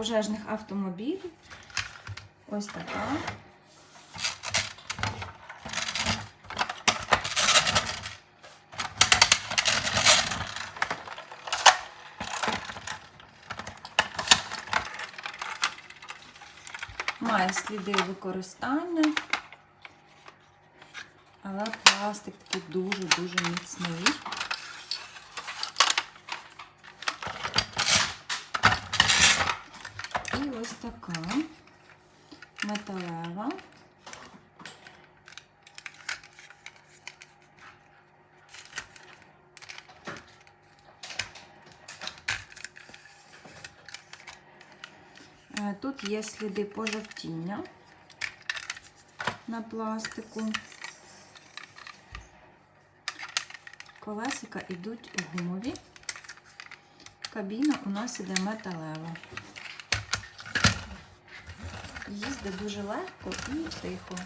пожежних автомобілів. Ось така. Має сліди використання, але пластик такий дуже-дуже міцний. І ось така металева. Е, Тут є сліди пожовтіння на пластику. Колесика йдуть гумові. Кабіна у нас іде металева. Їздить дуже легко і тихо.